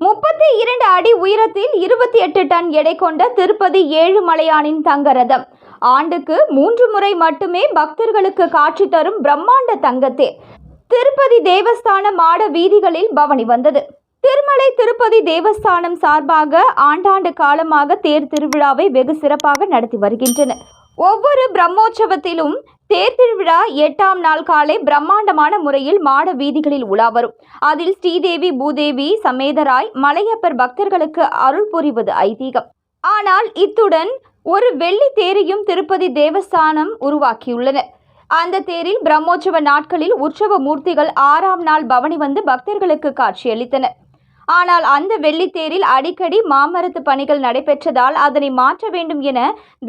முப்பத்தி இரண்டு அடி உயரத்தில் இருபத்தி எட்டு டன் எடை கொண்ட திருப்பதி ஏழுமலையானின் தங்க ரதம் ஆண்டுக்கு மூன்று முறை மட்டுமே பக்தர்களுக்கு காட்சி தரும் பிரம்மாண்ட தங்கத்தேர் திருப்பதி தேவஸ்தான மாட வீதிகளில் பவனி வந்தது. திருமலை திருப்பதி தேவஸ்தானம் சார்பாக ஆண்டாண்டு காலமாக தேர் திருவிழாவை வெகு சிறப்பாக நடத்தி வருகின்றனர் ஒவ்வொரு பிரம்மோற்சவத்திலும் தேர் திருவிழா எட்டாம் நாள் காலை பிரம்மாண்டமான முறையில் மாட வீதிகளில் உலா வரும் அதில் ஸ்ரீதேவி பூதேவி சமேதராய் மலையப்பர் பக்தர்களுக்கு அருள் புரிவது ஐதீகம். ஆனால் இத்துடன் ஒரு வெள்ளி தேரையும் திருப்பதி தேவஸ்தானம் உருவாக்கியுள்ளனர் அந்த தேரில் பிரம்மோற்சவ நாட்களில் உற்சவ மூர்த்திகள் ஆறாம் நாள் பவனி வந்து பக்தர்களுக்கு காட்சியளித்தனர் ஆனால் அந்த வெள்ளித்தேரில் அடிக்கடி மாமரத்து பணிகள் நடைபெற்றதால் அதனை மாற்ற வேண்டும் என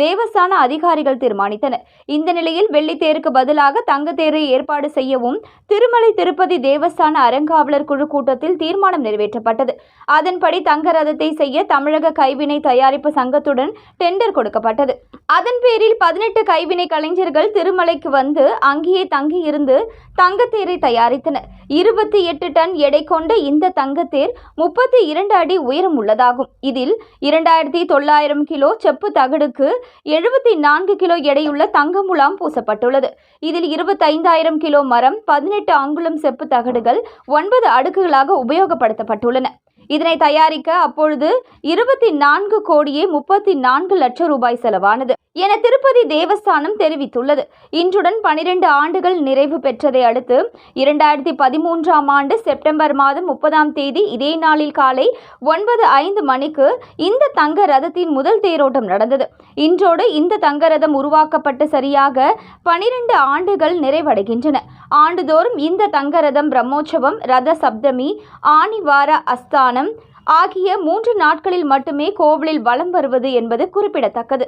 தேவஸ்தான அதிகாரிகள் தீர்மானித்தனர். இந்த நிலையில் வெள்ளித்தேருக்கு பதிலாக தங்கத்தேரை ஏற்பாடு செய்யவும் திருமலை திருப்பதி தேவஸ்தான அறங்காவலர் குழு கூட்டத்தில் தீர்மானம் நிறைவேற்றப்பட்டது. அதன்படி தங்க ரதத்தை செய்ய தமிழக கைவினை தயாரிப்பு சங்கத்துடன் டெண்டர் கொடுக்கப்பட்டது. அதன் பேரில் பதினெட்டு கைவினை கலைஞர்கள் திருமலைக்கு வந்து அங்கேயே தங்கியிருந்து தங்கத்தேரை தயாரித்தனர். இருபத்தி எட்டு டன் எடை கொண்ட இந்த தங்கத்தேர் முப்பத்தி இரண்டு அடி உயரம் உள்ளதாகும். இதில் இரண்டாயிரத்தி தொள்ளாயிரம் கிலோ செப்பு தகடுக்கு எழுபத்தி நான்கு கிலோ எடையுள்ள தங்க முலாம் பூசப்பட்டுள்ளது. இதில் இருபத்தைந்தாயிரம் கிலோ மரம் பதினெட்டு அங்குலம் செப்பு தகடுகள் ஒன்பது அடுக்குகளாக உபயோகப்படுத்தப்பட்டுள்ளன. இதனை தயாரிக்க அப்பொழுது இருபத்தி நான்கு கோடியே முப்பத்தி நான்கு லட்சம் ரூபாய் செலவானது. என திருப்பதி தேவஸ்தானம் தெரிவித்துள்ளது. இன்றுடன் பனிரெண்டு ஆண்டுகள் நிறைவு பெற்றதை அடுத்து இரண்டாயிரத்தி பதிமூன்றாம் ஆண்டு செப்டம்பர் மாதம் முப்பதாம் தேதி இதே நாளில் காலை ஒன்பது ஐந்து மணிக்கு இந்த தங்க ரதத்தின் முதல் தேரோட்டம் நடந்தது. இன்றோடு இந்த தங்க ரதம் உருவாக்கப்பட்டு சரியாக பனிரெண்டு ஆண்டுகள் நிறைவடைகின்றன. ஆண்டுதோறும் இந்த தங்க ரதம் பிரம்மோற்சவம் ரத சப்தமி ஆணிவார அஸ்தானம் ஆகிய மூன்று நாட்களில் மட்டுமே கோவிலில் வலம் வருவது என்பது குறிப்பிடத்தக்கது.